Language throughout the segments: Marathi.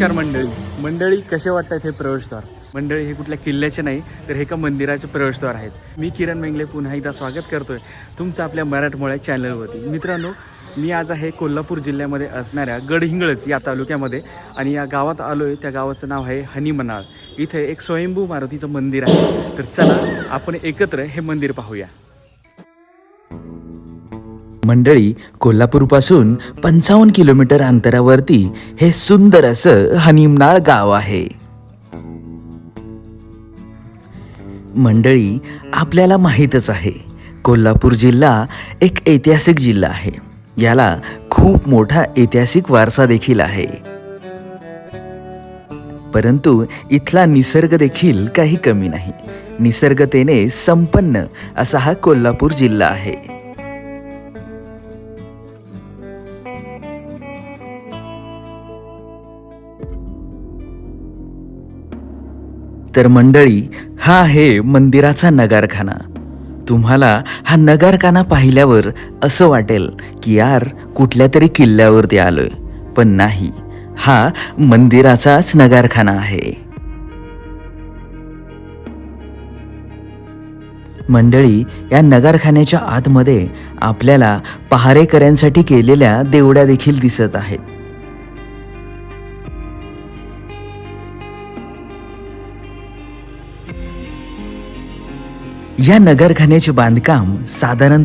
नमस्कार मंडळी. मंडळी कसे वाटतात हे प्रवेशद्वार? मंडळी हे कुठल्या किल्ल्याचे नाही तर हे एका मंदिराचे प्रवेशद्वार आहेत. मी किरण मेंगले पुन्हा एकदा स्वागत करतोय तुमचं आपल्या मराठमोळ्या चॅनलवरती. मित्रांनो मी आज आहे कोल्हापूर जिल्ह्यामध्ये असणाऱ्या गडहिंगळज या तालुक्यामध्ये आणि या गावात आलो आहे त्या गावाचं नाव आहे हनीमनाळ. इथे एक स्वयंभू मारुतीचं मंदिर आहे. तर चला आपण एकत्र हे मंदिर पाहूया. मंडळी कोल्हापूरपासून पंचावन्न किलोमीटर अंतरावरती हे सुंदर असं हनीमनाळ गाव आहे. मंडळी आपल्याला माहीतच आहे कोल्हापूर जिल्हा एक ऐतिहासिक जिल्हा आहे. याला खूप मोठा ऐतिहासिक वारसा देखील आहे. परंतु इथला निसर्ग देखील काही कमी नाही. निसर्गतेने संपन्न असा हा कोल्हापूर जिल्हा आहे. तर मंडळी हा आहे मंदिराचा नगारखाना. तुम्हाला हा नगारखाना पाहिल्यावर असं वाटेल की यार कुठल्या तरी किल्ल्यावरती आलोय. पण नाही हा मंदिराचाच नगारखाना आहे. मंडळी या नगारखान्याच्या आतमध्ये आपल्याला पहारेकऱ्यांसाठी केलेल्या देवड्या देखील दिसत आहेत. या नगरखान्याचे बांधकाम साधारणत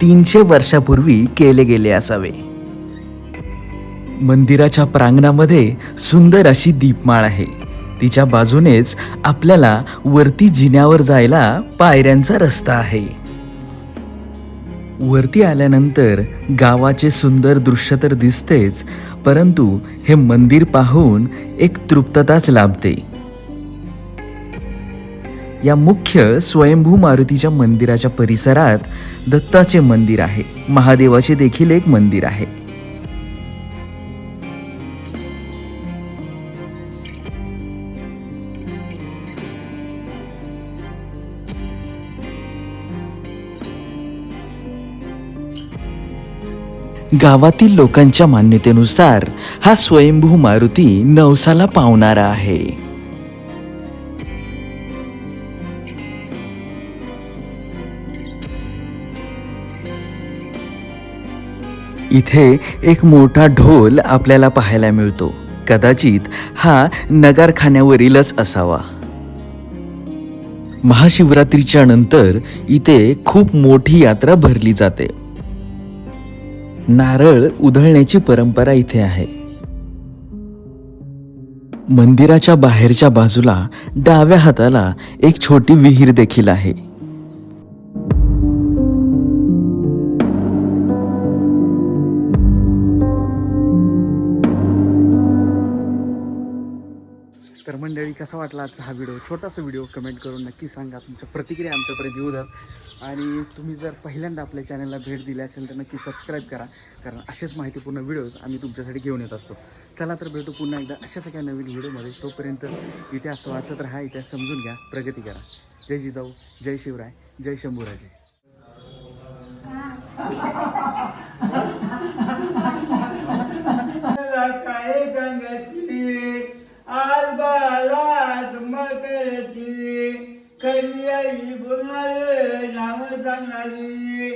तीनशे वर्षापूर्वी केले गेले असावे. मंदिराच्या प्रांगणामध्ये सुंदर अशी दीपमाळ आहे. तिच्या बाजूनेच आपल्याला वरती जिन्यावर जायला पायऱ्यांचा रस्ता आहे. वरती आल्यानंतर गावाचे सुंदर दृश्य तर दिसतेच परंतु हे मंदिर पाहून एक तृप्तताच लाभते. या मुख्य स्वयंभू मारुतीच्या मंदिराच्या परिसरात दत्ताचे मंदिर आहे. महादेवाचे देखील एक मंदिर आहे. गावातील लोकांच्या मान्यतेनुसार हा स्वयंभू मारुती नवसाला पावणारा आहे. इथे एक मोठा ढोल आपल्याला पाहायला मिळतो. कदाचित हा नगारखान्यावरीलच असावा. महाशिवरात्रीच्या नंतर इथे खूप मोठी यात्रा भरली जाते. नारळ उधळण्याची परंपरा इथे आहे. मंदिराच्या बाहेरच्या बाजूला डाव्या हाताला एक छोटी विहीर देखील आहे. तर मंडळी कसा वाटला आजचा हा व्हिडिओ? छोटासा व्हिडिओ कमेंट करून नक्की सांगा. तुमच्या प्रतिक्रिया आमच्यापर्यंत येऊ द्या. आणि तुम्ही जर पहिल्यांदा आपल्या चॅनलला भेट दिली असेल तर नक्की सबस्क्राईब करा. कारण असेच माहितीपूर्ण व्हिडिओज आम्ही तुमच्यासाठी घेऊन येत असतो. चला तर भेटू पुन्हा एकदा अशाच सगळ्या नवीन व्हिडिओमध्ये तोपर्यंत इतिहास वाचत राहा इतिहास समजून घ्या प्रगती करा. जय जिजाऊ जय शिवराय जय शंभूराजे. आज बालात मकरची खरी आई बोलणारे नाव सांगणारी